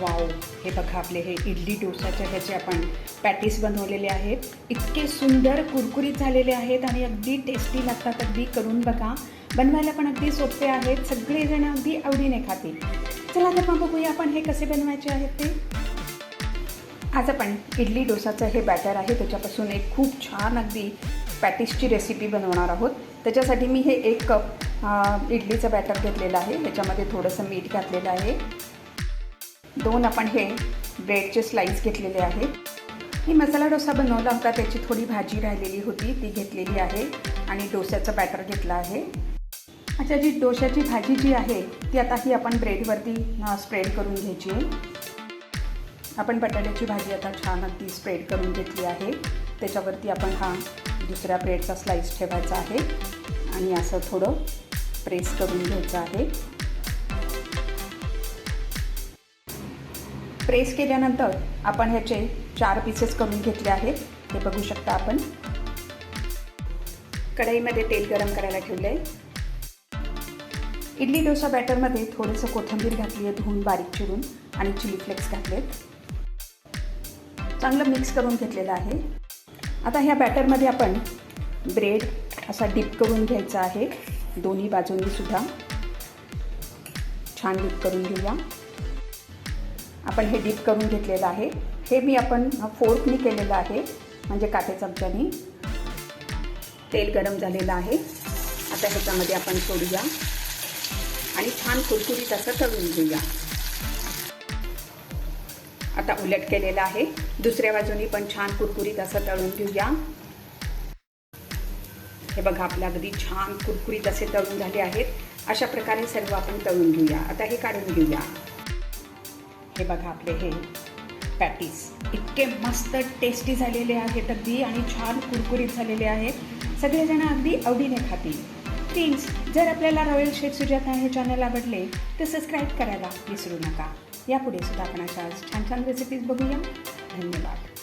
Wow. हे बघा आपले हे इडली डोसाच्या ह्याचे आपण पॅटीस बनवलेले आहेत. इतके सुंदर कुरकुरीत झालेले आहेत आणि अगदी टेस्टी लागतात. अगदी करून बघा. बनवायला पण अगदी सोपे आहेत. सगळेजण अगदी आवडीने खातील. चला तर मग बघूया आपण हे कसे बनवायचे आहेत ते. आज आपण इडली डोसाचं हे बॅटर आहे. त्याच्यापासून एक खूप छान अगदी पॅटिसची रेसिपी बनवणार आहोत. त्याच्यासाठी मी हे एक कप इडलीचं बॅटर घेतलेलं आहे. त्याच्यामध्ये थोडंसं मीठ घातलेलं आहे. दोन आपण हे ब्रेडचे स्लाईस घेतलेले आहेत. मी मसाला डोसा बनवला होता त्याची थोडी भाजी राहिलेली होती ती घेतलेली आहे आणि डोस्याचं बॅटर घेतलं आहे. अच्छा जी डोशाची भाजी जी आहे ती आता ही आपण ब्रेडवरती स्प्रेड करून घ्यायची आहे. आपण बटाट्याची भाजी आता छान अगदी स्प्रेड करून घेतली आहे. त्याच्यावरती आपण हा दुसऱ्या ब्रेडचा स्लाईस ठेवायचा आहे आणि असं थोडं प्रेस करून घ्यायचं आहे. प्रेस केल्यानंतर आपण ह्याचे चार पीसेस करून घेतले आहेत. हे बघू शकता आपण. कढईमध्ये तेल गरम करायला ठेवलं आहे इडली डोसा बॅटरमध्ये थोडंसं कोथिंबीर घातली आहे धुवून बारीक चिरून आणि चिली फ्लेक्स घातलेत. चांगलं मिक्स करून घेतलेलं आहे. आता ह्या बॅटरमध्ये आपण ब्रेड असा डिप करून घ्यायचा आहे. दोन्ही बाजूंनी सुद्धा छान डिप करून घेऊया. आपण हे डीप करून घेतलेलं आहे. हे मी आपण फोर्कनी केलेलं आहे म्हणजे काटे चमच्यानी. तेल गरम झालेलं आहे. आता ह्याच्यामध्ये आपण सोडूया. आणि छान कुरकुरीत असं तळून घेऊया. आता उलट केलेलं आहे. दुसऱ्या बाजूनी पण छान कुरकुरीत असं तळून घेऊया. हे बघा आपल्या अगदी छान कुरकुरीत असे तळून झाले आहेत. अशा प्रकारे सर्व आपण तळून घेऊया. आता हे काढून घेऊया. हे बघा आपले हे पॅटीस. इतके मस्त टेस्टी झालेले आहेत अगदी आणि छान कुरकुरीत झालेले आहेत. सगळेजण अगदी आवडीने खातील. फ्रेंड्स जर आपल्याला रॉयल शेफ सुजाता हे चॅनल आवडले तर सबस्क्राईब करायला विसरू नका. यापुढे सुद्धा आपण अशा छान छान रेसिपीज बघूया. धन्यवाद.